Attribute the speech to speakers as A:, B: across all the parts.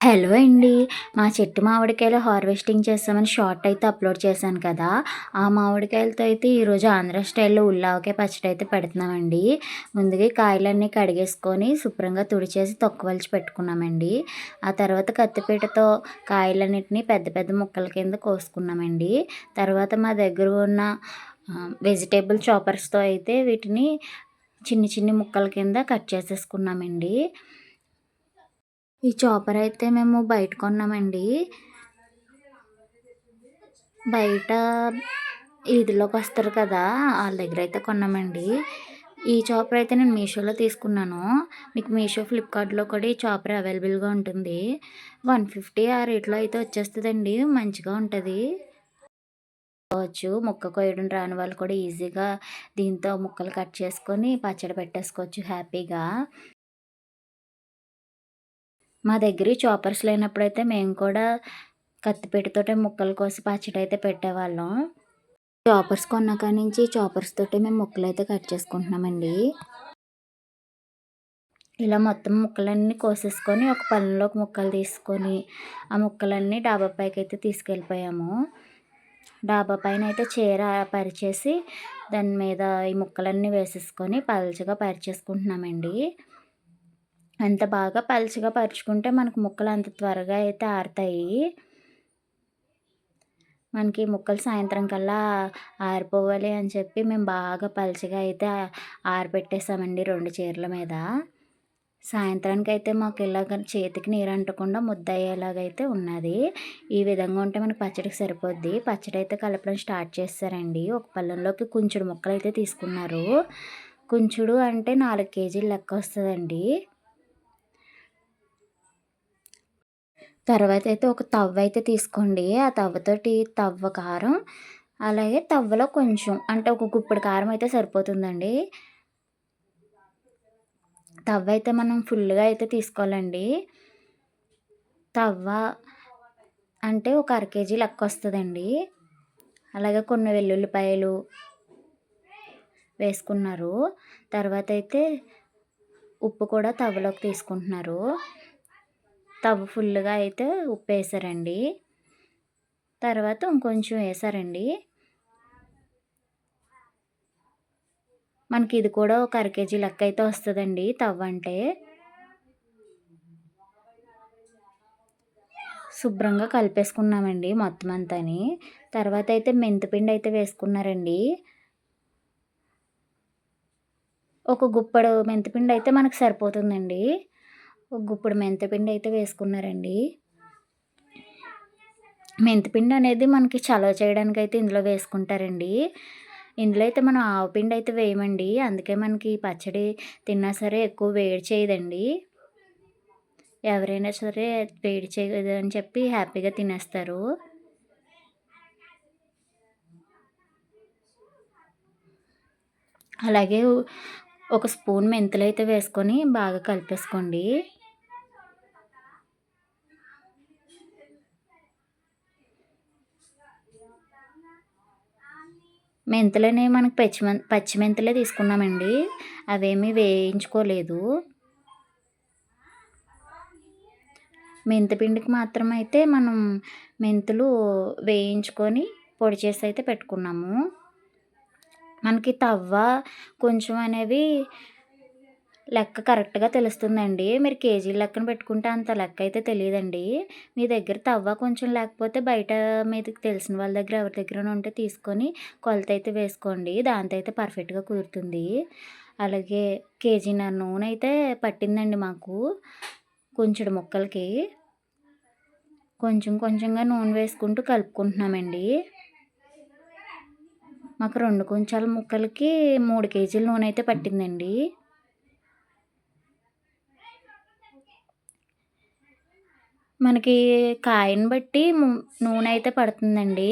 A: Hello అండి. మా చెట్టు మామిడికాయలు హార్వెస్టింగ్ చేస్తామని షార్ట్ అయితే అప్లోడ్ చేశాను కదా. ఆ మామిడికాయలతో అయితే ఈరోజు ఆంధ్ర స్టైల్లో ఉల్లావకాయ పచ్చడి అయితే పెడుతున్నామండి. ముందుగా కాయలన్నీ కడిగేసుకొని శుభ్రంగా తుడిచేసి తొక్కవలిచి పెట్టుకున్నామండి. ఆ తర్వాత కత్తిపీటతో కాయలన్నింటినీ పెద్ద పెద్ద ముక్కల కింద కోసుకున్నామండి. తర్వాత మా దగ్గర ఉన్న వెజిటేబుల్ చాపర్స్తో అయితే వీటిని చిన్ని చిన్ని ముక్కల కింద కట్ చేసేసుకున్నామండి. ఈ చాపర్ అయితే మేము బయట కొన్నామండి. బయట వీధిలోకి వస్తారు కదా వాళ్ళ దగ్గర అయితే కొన్నామండి. ఈ చాపర్ అయితే నేను మీషోలో తీసుకున్నాను. మీకు మీషో ఫ్లిప్కార్ట్లో కూడా ఈ చాపర్ అవైలబుల్గా ఉంటుంది. వన్ ఫిఫ్టీ ఆ రేట్లో అయితే వచ్చేస్తుందండి. మంచిగా ఉంటుంది. కావచ్చు ముక్క కొయ్యడం రాని వాళ్ళు కూడా ఈజీగా దీంతో ముక్కలు కట్ చేసుకొని పచ్చడి పెట్టేసుకోవచ్చు హ్యాపీగా. మా దగ్గర చాపర్స్ లేనప్పుడైతే మేము కూడా కత్తిపీటతోటే ముక్కలు కోసి పచ్చడి అయితే పెట్టేవాళ్ళం. చాపర్స్ కొన్నాక నుంచి చాపర్స్ తోటి మేము ముక్కలు అయితే కట్ చేసుకుంటున్నామండి. ఇలా మొత్తం ముక్కలన్నీ కోసేసుకొని ఒక పళ్ళలోకి ముక్కలు తీసుకొని ఆ ముక్కలన్నీ డాబా పైకి అయితే తీసుకెళ్ళిపోయాము. డాబా పైన అయితే చీర పరిచేసి దాని మీద ఈ ముక్కలన్నీ వేసేసుకొని పలచగా పరిచేసుకుంటున్నామండి. అంత బాగా పలుచగా పరుచుకుంటే మనకు ముక్కలు అంత త్వరగా అయితే ఆరుతాయి. మనకి ముక్కలు సాయంత్రం కల్లా ఆరిపోవాలి అని చెప్పి మేము బాగా పలుచగా అయితే ఆరబెట్టేసామండి రెండు చీరల మీద. సాయంత్రానికి అయితే మాకు ఇలాగ చేతికి నీరు అంటకుండా ముద్ద అయ్యేలాగైతే ఉన్నది. ఈ విధంగా ఉంటే మనకి పచ్చడికి సరిపోద్ది. పచ్చడి అయితే కలపడం స్టార్ట్ చేస్తారండి. ఒక పళ్ళెంలోకి కొంచెం ముక్కలు అయితే తీసుకున్నారు. కొంచెడు అంటే నాలుగు కేజీలు లెక్క వస్తుందండి. తర్వాత అయితే ఒక తవ్వ అయితే తీసుకోండి. ఆ తవ్వతోటి తవ్వ కారం అలాగే తవ్వలో కొంచెం అంటే ఒక గుప్పెడు కారం అయితే సరిపోతుందండి. తవ్వ అయితే మనం ఫుల్గా అయితే తీసుకోవాలండి. తవ్వ అంటే ఒక అర కేజీ లెక్క వస్తుందండి. అలాగే కొన్ని వెల్లుల్లిపాయలు వేసుకున్నారు. తర్వాత అయితే ఉప్పు కూడా తవ్వలోకి తీసుకుంటున్నారు. తవ్వు ఫుల్గా అయితే ఉప్పు వేసారండి తర్వాత ఇంకొంచెం వేసారండి. మనకి ఇది కూడా ఒక అర కేజీ లెక్క అయితే వస్తుందండి తవ్వ అంటే. శుభ్రంగా కలిపేసుకున్నామండి మొత్తం అంతాని. తర్వాత అయితే మెంతిపిండి అయితే వేసుకున్నారండి. ఒక గుప్పడు మెంతిపిండి అయితే మనకు సరిపోతుందండి. ఒక గుప్పుడు మెంతిపిండి అయితే వేసుకున్నారండి. మెంతిపిండి అనేది మనకి చలవ చేయడానికి అయితే ఇందులో వేసుకుంటారండి. ఇందులో అయితే మనం ఆవపిండి అయితే వేయమండి. అందుకే మనకి పచ్చడి తిన్నా సరే ఎక్కువ వేడి చేయదండి. ఎవరైనా సరే వేడి చేయదు అని చెప్పి హ్యాపీగా తినేస్తారు. అలాగే ఒక స్పూన్ మెంతులు అయితే వేసుకొని బాగా కలిపేసుకోండి. మెంతులని మనకు పచ్చి పచ్చి మెంతులే తీసుకున్నామండి. అవేమీ వేయించుకోలేదు. మెంతిపిండికి మాత్రం అయితే మనం మెంతులు వేయించుకొని పొడి చేసి అయితే పెట్టుకున్నాము. మనకి తవ్వ కొంచెం అనేవి లెక్క కరెక్ట్గా తెలుస్తుందండి. మీరు కేజీ లెక్కన పెట్టుకుంటే అంత లెక్క అయితే తెలియదండి మీ దగ్గర తవ్వ కొంచెం లేకపోతే బయట మీదకి తెలిసిన వాళ్ళ దగ్గర ఎవరి దగ్గర ఉంటే తీసుకొని కొలత అయితే వేసుకోండి. దాంతో అయితే పర్ఫెక్ట్గా కుదురుతుంది. అలాగే కేజీన్నర నూనె అయితే పట్టిందండి మాకు. కొంచెం ముక్కలకి కొంచెం కొంచెంగా నూనె వేసుకుంటూ కలుపుకుంటున్నామండి. మాకు రెండు కొంచాల ముక్కలకి మూడు కేజీల నూనె అయితే పట్టిందండి. మనకి కాయని బట్టి నూనె అయితే పడుతుందండి.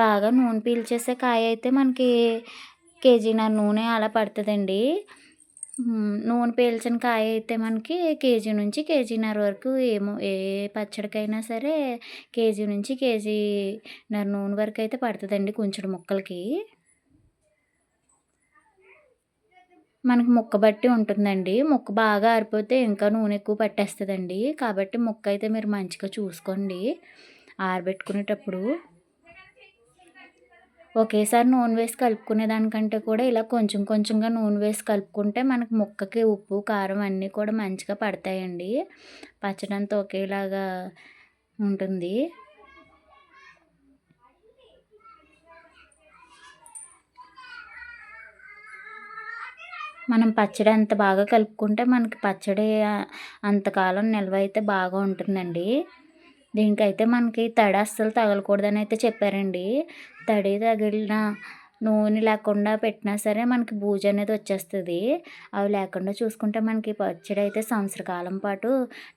A: బాగా నూనె పీల్చేసే కాయ అయితే మనకి కేజీన్నర నూనె అలా పడుతుందండి. నూనె పీల్చిన కాయ అయితే మనకి కేజీ నుంచి కేజీన్నర వరకు ఏమో ఏ పచ్చడికైనా సరే కేజీ నుంచి కేజీన్నర నూనె వరకు అయితే పడుతుందండి కొంచెం ముక్కలకి. మనకు ముక్క బట్టి ఉంటుందండి. ముక్క బాగా ఆరిపోతే ఇంకా నూనె ఎక్కువ పట్టేస్తుందండి. కాబట్టి ముక్క అయితే మీరు మంచిగా చూసుకోండి. ఆరబెట్టుకునేటప్పుడు ఒకేసారి నూనె వేసి కలుపుకునే దానికంటే కూడా ఇలా కొంచెం కొంచెంగా నూనె వేసి కలుపుకుంటే మనకు ముక్కకి ఉప్పు కారం అన్నీ కూడా మంచిగా పడతాయండి. పచ్చడంతా ఒకేలాగా ఉంటుంది. మనం పచ్చడి అంత బాగా కలుపుకుంటే మనకి పచ్చడి అంతకాలం నిల్వ అయితే బాగా ఉంటుందండి. దీనికైతే మనకి తడి అస్సలు తగలకూడదని అయితే చెప్పారండి. తడి తగిలిన నూనె లేకుండా పెట్టినా సరే మనకి బూజు అనేది వచ్చేస్తుంది. అవి లేకుండా చూసుకుంటే మనకి పచ్చడి అయితే సంవత్సర కాలం పాటు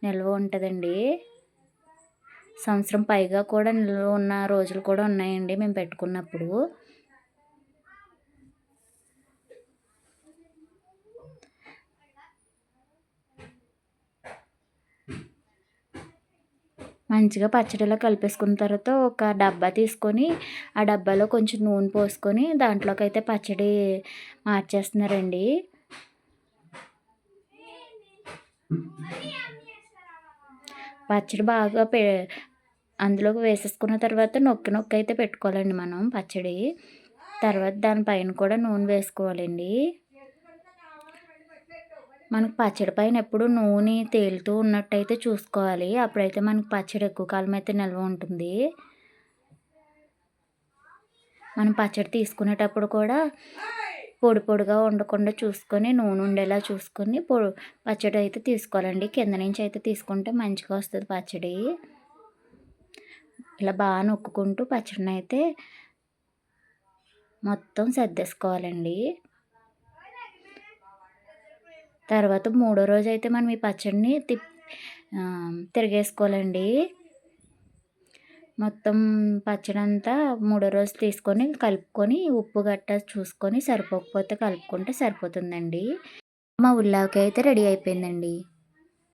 A: నిల్వ ఉంటుందండి. సంవత్సరం పైగా కూడా నిల్వ ఉన్న రోజులు కూడా ఉన్నాయండి మేము పెట్టుకున్నప్పుడు. మంచిగా పచ్చడిలో కలిపేసుకున్న తర్వాత ఒక డబ్బా తీసుకొని ఆ డబ్బాలో కొంచెం నూనె పోసుకొని దాంట్లోకి అయితే పచ్చడి మార్చేస్తున్నారండి. పచ్చడి బాగా పె అందులోకి వేసేసుకున్న తర్వాత నొక్కి నొక్కి అయితే పెట్టుకోవాలండి మనం పచ్చడి. తర్వాత దానిపైన కూడా నూనె వేసుకోవాలండి. మనకు పచ్చడి పైన ఎప్పుడు నూనె తేలుతూ ఉన్నట్టయితే చూసుకోవాలి. అప్పుడైతే మనకి పచ్చడి ఎక్కువ కాలం అయితే నిల్వ ఉంటుంది. మనం పచ్చడి తీసుకునేటప్పుడు కూడా పొడి పొడిగా ఉండకుండా చూసుకొని నూనె ఉండేలా చూసుకొని పొడి పచ్చడి అయితే తీసుకోవాలండి. కింద నుంచి అయితే తీసుకుంటే మంచిగా వస్తుంది పచ్చడి. ఇలా బాగా నొక్కుకుంటూ పచ్చడిని అయితే మొత్తం సర్దేసుకోవాలండి. తర్వాత మూడో రోజు అయితే మనం ఈ పచ్చడిని తిప్ తిరిగేసుకోవాలండి. మొత్తం పచ్చడి అంతా మూడో రోజు తీసుకొని కలుపుకొని ఉప్పు గట్ట చూసుకొని సరిపోకపోతే కలుపుకుంటే సరిపోతుందండి. మా ఉల్లాకి అయితే రెడీ అయిపోయిందండి.